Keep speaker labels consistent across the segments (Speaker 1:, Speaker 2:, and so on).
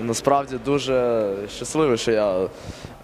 Speaker 1: Насправді дуже щасливий, що я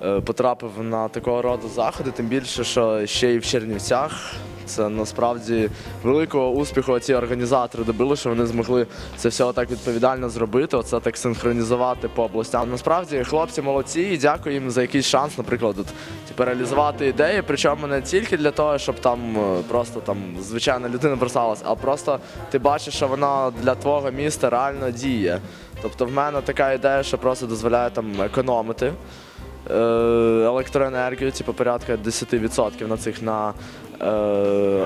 Speaker 1: е, потрапив на такого роду заходи, тим більше, що ще й в Чернівцях. Це насправді великого успіху ці організатори добили, що вони змогли це все так відповідально зробити, оце так синхронізувати по областям. Насправді хлопці молодці і дякую їм за якийсь шанс, наприклад, от, типу, реалізувати ідеї. Причому не тільки для того, щоб там е, просто там звичайна людина бросалась, а просто ти бачиш, що вона для твого міста реально діє. Тобто в мене така ідея, що просто дозволяє там економити е, електроенергію, типу порядка 10% на цих на е,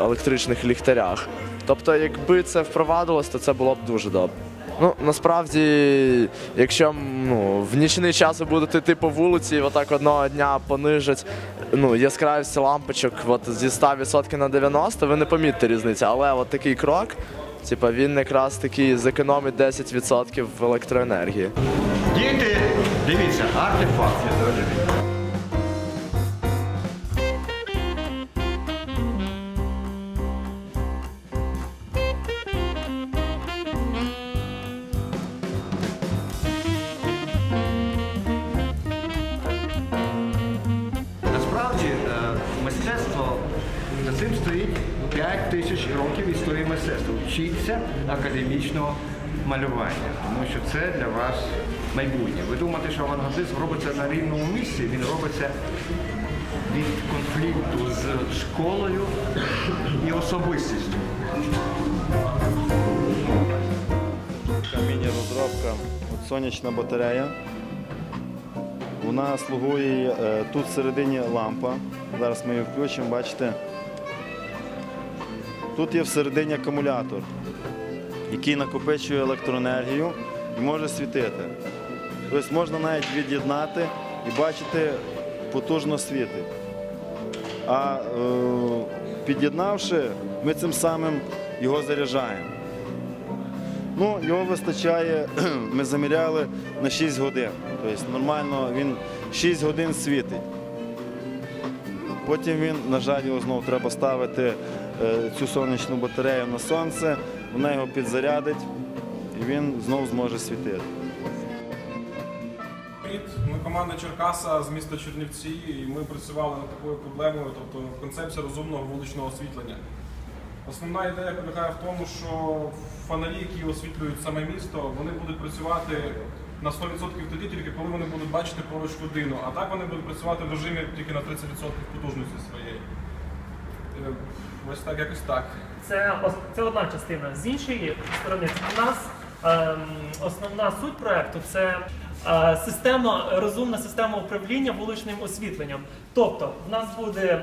Speaker 1: електричних ліхтарях. Тобто, якби це впровадилось, то це було б дуже добре. Ну, насправді, якщо ну, в нічний час ви будете йти по вулиці і отак одного дня понижать ну, яскравість лампочок от, зі 100% на 90%, ви не помітите різниці. Але от такий крок, типу, він якраз таки зекономить 10% в електроенергії.
Speaker 2: Діти, дивіться, артефакт. Насправді е, мистецтво за цим стоїть 5 тисяч років історії мистецтва. Вчіться академічного малювання, тому що це для вас майбутнє. Ви думаєте, що авангардизм робиться на рівному місці, він робиться від конфлікту з школою і особистістю.
Speaker 3: Така міні-розробка от сонячна батарея. Вона слугує е, тут всередині лампа. Зараз ми її включимо, бачите. Тут є всередині акумулятор, який накопичує електроенергію і може світити. Тобто можна навіть від'єднати і бачити, потужно світить. А е, під'єднавши, ми цим самим його заряджаємо. Ну, його вистачає, ми заміряли на 6 годин. Тобто нормально він 6 годин світить. Потім він, на жаль, його знову треба ставити цю сонячну батарею на сонце, вона його підзарядить і він знову зможе світити.
Speaker 4: Ми команда Черкаса з міста Чернівці, і ми працювали над такою проблемою, тобто концепція розумного вуличного освітлення. Основна ідея полягає в тому, що фонарі, які освітлюють саме місто, вони будуть працювати на 100% тоді, тільки коли вони будуть бачити поруч людину, а так вони будуть працювати в режимі тільки на 30% потужності своєї. Е, Ось так, якось так.
Speaker 5: Це, це одна частина. З іншої сторони, у нас ем, основна суть проекту це е, система, розумна система управління вуличним освітленням. Тобто, в нас буде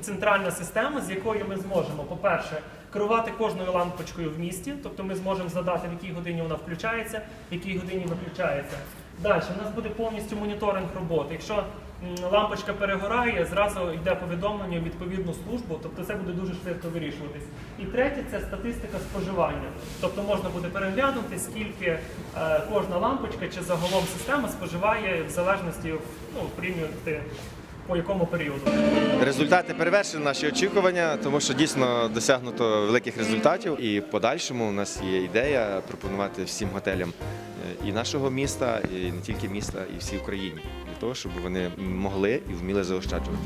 Speaker 5: центральна система, з якою ми зможемо, по-перше, керувати кожною лампочкою в місті, тобто ми зможемо задати, в якій годині вона включається, в якій годині виключається. Далі у нас буде повністю моніторинг роботи. Якщо лампочка перегорає, зразу йде повідомлення в відповідну службу, тобто це буде дуже швидко вирішуватись. І третє це статистика споживання. Тобто можна буде переглянути, скільки е, кожна лампочка чи загалом система споживає в залежності ну, порівнювати по якому періоду.
Speaker 6: Результати перевершили наші очікування, тому що дійсно досягнуто великих результатів. І в подальшому у нас є ідея пропонувати всім готелям е, і нашого міста, і не тільки міста, і всій Україні того, щоб вони могли і вміли заощаджувати.